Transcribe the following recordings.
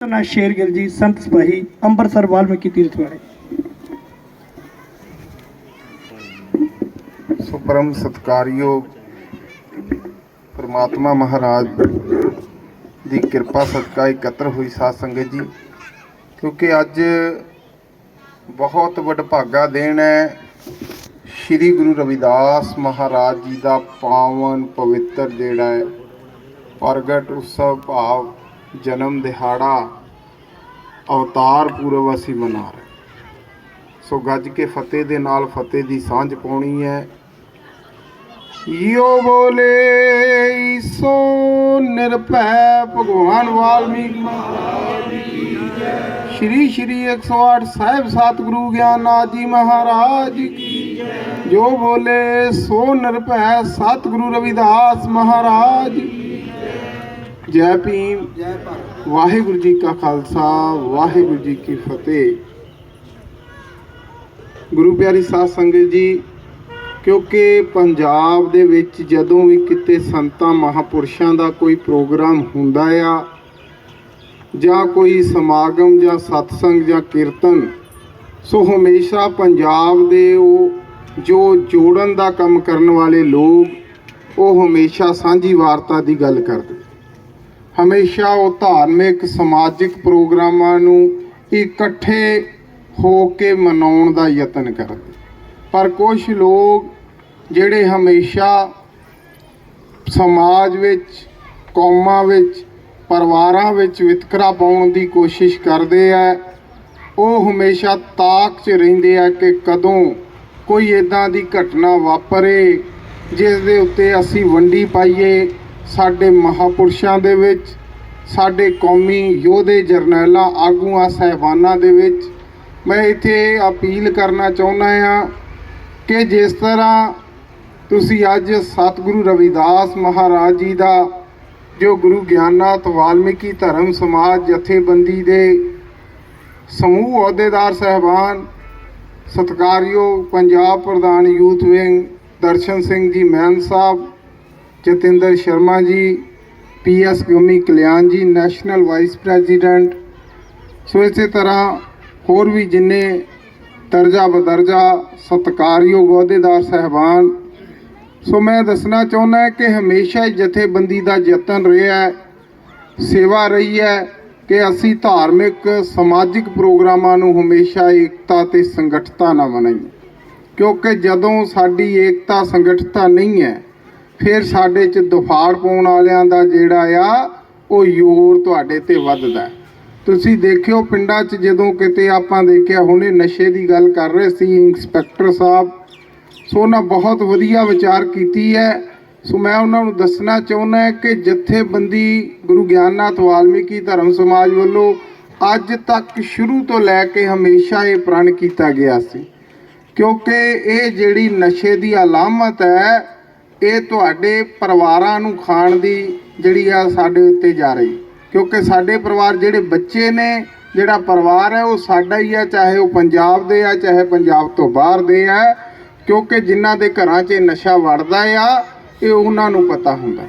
ਨਾ ਸ਼ੇਰਗਿਲ ਜੀ, ਸੰਤ ਸਿਪਾਹੀ, ਅੰਮ੍ਰਿਤਸਰ ਵਾਲਮੀਕੀ ਤੀਰਥ ਵਾਲੇ। ਸੋ ਸਤਕਾਰਯੋਗ ਪ੍ਰਮਾਤਮਾ ਮਹਾਰਾਜ ਦੀ ਕਿਰਪਾ ਸਦਕਾ ਇਕੱਤਰ ਹੋਈ ਸਾਧ ਸੰਗਤ ਜੀ, ਕਿਉਂਕਿ ਅੱਜ ਬਹੁਤ ਵਡਭਾਗਾ ਦਿਨ ਹੈ। ਸ੍ਰੀ ਗੁਰੂ ਰਵਿਦਾਸ ਮਹਾਰਾਜ ਜੀ ਦਾ ਪਾਵਨ ਪਵਿੱਤਰ ਜਿਹੜਾ ਹੈ, ਪ੍ਰਗਟ ਉਤਸਵ ਭਾਵ ਜਨਮ ਦਿਹਾੜਾ, ਅਵਤਾਰ ਪੂਰਵ ਅਸੀਂ ਮਨਾ ਰਹੇ ਸੋ ਗੱਜ ਕੇ ਫਤਿਹ ਦੇ ਨਾਲ ਫਤਿਹ ਦੀ ਸਾਂਝ ਪਾਉਣੀ ਹੈ। ਯੋ ਬੋਲੇ ਸੋ ਨਿਰਭੈ ਭਗਵਾਨ ਵਾਲਮੀਕ ਮਹਾਰਾਜ ਕੀ ਜੈ ਸ਼੍ਰੀ ਸ਼੍ਰੀ 108 ਸਾਹਿਬ ਸਤਿਗੁਰੂ ਗਿਆਨਨਾਥ ਜੀ ਮਹਾਰਾਜ ਕੀ ਜੈ। ਜੋ ਬੋਲੇ, ਸੋ ਨਿਰਭੈ ਸਤਿਗੁਰੂ ਰਵਿਦਾਸ ਮਹਾਰਾਜ ਜੈ ਭੀਮ ਜੈ ਭਾਰਤ ਵਾਹਿਗੁਰੂ ਜੀ ਕਾ ਖਾਲਸਾ, ਵਾਹਿਗੁਰੂ ਜੀ ਕੀ ਫਤਿਹ। ਗੁਰੂ ਪਿਆਰੀ ਸਾਧ ਸੰਗਤ ਜੀ, ਕਿਉਂਕਿ ਪੰਜਾਬ ਦੇ ਵਿੱਚ ਜਦੋਂ ਵੀ ਕਿਤੇ ਸੰਤਾਂ ਮਹਾਪੁਰਸ਼ਾਂ ਦਾ ਕੋਈ ਪ੍ਰੋਗਰਾਮ ਹੁੰਦਾ ਆ, ਜਾਂ ਕੋਈ ਸਮਾਗਮ ਜਾਂ ਸਤਸੰਗ ਜਾਂ ਕੀਰਤਨ, ਸੋ ਹਮੇਸ਼ਾ ਪੰਜਾਬ ਦੇ ਉਹ ਜੋ ਜੋੜਨ ਦਾ ਕੰਮ ਕਰਨ ਵਾਲੇ ਲੋਕ, ਉਹ ਹਮੇਸ਼ਾ ਸਾਂਝੀ ਵਾਰਤਾ ਦੀ ਗੱਲ ਕਰਦੇ। ਹਮੇਸ਼ਾ ਉਹ ਧਾਰਮਿਕ, ਸਮਾਜਿਕ ਪ੍ਰੋਗਰਾਮਾਂ ਨੂੰ ਇਕੱਠੇ ਹੋ ਕੇ ਮਨਾਉਣ ਦਾ ਯਤਨ ਕਰਦੇ। ਪਰ ਕੁਝ ਲੋਕ ਜਿਹੜੇ ਹਮੇਸ਼ਾ ਸਮਾਜ ਵਿੱਚ, ਕੌਮਾਂ ਵਿੱਚ, ਪਰਿਵਾਰਾਂ ਵਿੱਚ ਵਿਤਕਰਾ ਪਾਉਣ ਦੀ ਕੋਸ਼ਿਸ਼ ਕਰਦੇ ਆ, ਉਹ ਹਮੇਸ਼ਾ ਤਾਕ 'ਚ ਰਹਿੰਦੇ ਆ ਕਿ ਕਦੋਂ ਕੋਈ ਇਦਾਂ ਦੀ ਘਟਨਾ ਵਾਪਰੇ ਜਿਸ ਦੇ ਉੱਤੇ ਅਸੀਂ ਵੰਡੀ ਪਾਈਏ ਸਾਡੇ ਮਹਾਪੁਰਸ਼ਾਂ ਦੇ ਵਿੱਚ, ਸਾਡੇ ਕੌਮੀ ਯੋਧੇ ਜਰਨੈਲਾਂ, ਆਗੂਆਂ, ਸਹਿਬਾਨਾਂ ਦੇ ਵਿੱਚ ਮੈਂ ਇੱਥੇ ਅਪੀਲ ਕਰਨਾ ਚਾਹੁੰਦਾ ਹਾਂ ਕਿ ਜਿਸ ਤਰ੍ਹਾਂ ਤੁਸੀਂ ਅੱਜ ਸਤਿਗੁਰੂ ਰਵਿਦਾਸ ਮਹਾਰਾਜ ਜੀ ਦਾ, ਜੋ ਗੁਰੂ ਗਿਆਨਨਾਥ ਵਾਲਮੀਕੀ ਧਰਮ ਸਮਾਜ ਜਥੇਬੰਦੀ ਦੇ ਸਮੂਹ ਅਹੁਦੇਦਾਰ ਸਹਿਬਾਨ, ਸਤਿਕਾਰਯੋਗ ਪੰਜਾਬ ਪ੍ਰਧਾਨ ਯੂਥ ਵਿੰਗ ਦਰਸ਼ਨ ਸਿੰਘ ਜੀ ਮੈਨ ਸਾਹਿਬ ਜਤਿੰਦਰ ਸ਼ਰਮਾ ਜੀ ਪੀਐਸ ਗਮੀ ਕਲਿਆਣ ਜੀ, ਨੈਸ਼ਨਲ ਵਾਈਸ ਪ੍ਰੈਜ਼ੀਡੈਂਟ। ਸੋ ਇਸੇ ਤਰ੍ਹਾਂ ਹੋਰ ਵੀ ਜਿੰਨੇ ਦਰਜਾ ਬਦਰਜਾ ਸਤਿਕਾਰਯੋਗ ਅਹੁਦੇਦਾਰ ਸਹਿਬਾਨ, ਸੋ ਮੈਂ ਦੱਸਣਾ ਚਾਹੁੰਦਾ ਕਿ ਹਮੇਸ਼ਾ ਹੀ ਜਥੇਬੰਦੀ ਦਾ ਯਤਨ ਰਿਹਾ ਹੈ, ਸੇਵਾ ਰਹੀ ਹੈ ਕਿ ਅਸੀਂ ਧਾਰਮਿਕ, ਸਮਾਜਿਕ ਪ੍ਰੋਗਰਾਮਾਂ ਨੂੰ ਹਮੇਸ਼ਾ ਏਕਤਾ ਤੇ ਸੰਗਠਤਾ ਨਾਲ ਬਣਾਈਏ ਕਿਉਂਕਿ ਜਦੋਂ ਸਾਡੀ ਏਕਤਾ, ਸੰਗਠਤਾ ਨਹੀਂ ਹੈ ਫਿਰ ਸਾਡੇ 'ਚ ਦੁਫਾੜ ਪਾਉਣ ਵਾਲਿਆਂ ਦਾ ਜਿਹੜਾ ਆ, ਉਹ ਯੋਰ ਤੁਹਾਡੇ ਤੇ ਵੱਧਦਾ ਤੁਸੀਂ ਦੇਖਿਓ ਪਿੰਡਾਂ 'ਚ ਜਦੋਂ ਕਿਤੇ ਆਪਾਂ ਦੇਖਿਆ, ਹੁਣੇ ਨਸ਼ੇ ਦੀ ਗੱਲ ਕਰ ਰਹੇ ਸੀ, ਇੰਸਪੈਕਟਰ ਸਾਹਿਬ। ਸੋ ਉਹਨਾਂ ਬਹੁਤ ਵਧੀਆ ਵਿਚਾਰ ਕੀਤੀ ਹੈ। ਸੋ ਮੈਂ ਉਹਨਾਂ ਨੂੰ ਦੱਸਣਾ ਚਾਹੁੰਦਾ ਕਿ ਜਥੇਬੰਦੀ ਗੁਰੂ ਗਿਆਨਨਾਥ ਵਾਲਮੀਕੀ ਧਰਮ ਸਮਾਜ ਵੱਲੋਂ ਅੱਜ ਤੱਕ ਸ਼ੁਰੂ ਤੋਂ ਲੈ ਕੇ ਹਮੇਸ਼ਾ ਇਹ ਪ੍ਰਣ ਕੀਤਾ ਗਿਆ ਸੀ। ਕਿਉਂਕਿ ਇਹ ਜਿਹੜੀ ਨਸ਼ੇ ਦੀ ਅਲਾਮਤ ਹੈ ਇਹ ਤੁਹਾਡੇ ਪਰਿਵਾਰਾਂ ਨੂੰ ਖਾਣ ਦੀ ਜਿਹੜੀ ਆ ਸਾਡੇ ਉੱਤੇ ਜਾ ਰਹੀ। ਕਿਉਂਕਿ ਸਾਡੇ ਪਰਿਵਾਰ ਜਿਹੜੇ ਬੱਚੇ ਨੇ, ਜਿਹੜਾ ਪਰਿਵਾਰ ਹੈ, ਉਹ ਸਾਡਾ ਹੀ ਆ, ਚਾਹੇ ਉਹ ਪੰਜਾਬ ਦੇ ਆ, ਚਾਹੇ ਪੰਜਾਬ ਤੋਂ ਬਾਹਰ ਦੇ ਆ। ਕਿਉਂਕਿ ਜਿਨ੍ਹਾਂ ਦੇ ਘਰਾਂ 'ਚ ਇਹ ਨਸ਼ਾ ਵੜਦਾ ਆ, ਇਹ ਉਹਨਾਂ ਨੂੰ ਪਤਾ ਹੁੰਦਾ।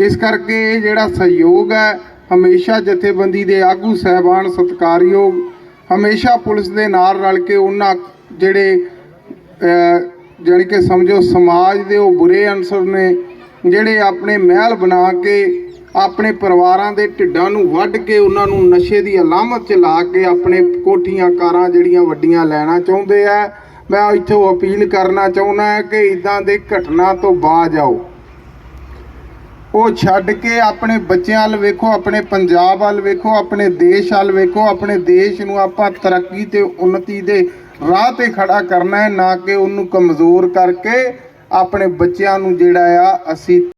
ਇਸ ਕਰਕੇ ਇਹ ਜਿਹੜਾ ਸਹਿਯੋਗ ਹੈ, ਹਮੇਸ਼ਾ ਜਥੇਬੰਦੀ ਦੇ ਆਗੂ ਸਹਿਬਾਨ ਸਤਿਕਾਰਯੋਗ, ਹਮੇਸ਼ਾ ਪੁਲਿਸ ਦੇ ਨਾਲ ਰਲ ਕੇ ਉਹਨਾਂ ਜਿਹੜੇ ਅਹ ਜਾਣੀ ਕਿ ਸਮਝੋ ਸਮਾਜ ਦੇ ਉਹ ਬੁਰੇ ਅਨਸਰ ਨੇ, ਜਿਹੜੇ ਆਪਣੇ ਮਹਿਲ ਬਣਾ ਕੇ ਆਪਣੇ ਪਰਿਵਾਰਾਂ ਦੇ ਢਿੱਡਾਂ ਨੂੰ ਵੱਢ ਕੇ ਉਹਨਾਂ ਨੂੰ ਨਸ਼ੇ ਦੀ ਅਲਾਮਤ ਚ ਲਾ ਕੇ ਆਪਣੇ ਕੋਠੀਆਂ ਕਾਰਾਂ ਜਿਹੜੀਆਂ ਵੱਡੀਆਂ ਲੈਣਾ ਚਾਹੁੰਦੇ ਆ, ਮੈਂ ਇੱਥੋਂ ਅਪੀਲ ਕਰਨਾ ਚਾਹੁੰਦਾ ਹਾਂ ਕਿ ਇਦਾਂ ਦੇ ਘਟਨਾ ਤੋਂ ਬਾਜ ਆਓ। ਉਹ ਛੱਡ ਕੇ ਆਪਣੇ ਬੱਚਿਆਂ ਵੱਲ ਵੇਖੋ, ਆਪਣੇ ਪੰਜਾਬ ਵੱਲ ਵੇਖੋ, ਆਪਣੇ ਦੇਸ਼ ਵੱਲ ਵੇਖੋ, ਆਪਣੇ ਦੇਸ਼ ਨੂੰ ਆਪਾਂ ਤਰੱਕੀ ਤੇ ਉન્નਤੀ ਦੇ ਰਾਹ ਤੇ ਖੜਾ ਕਰਨਾ ਹੈ, ਨਾ ਕਿ ਉਹਨੂੰ ਕਮਜ਼ੋਰ ਕਰਕੇ ਆਪਣੇ ਬੱਚਿਆਂ ਨੂੰ ਜਿਹੜਾ ਆ ਅਸੀਂ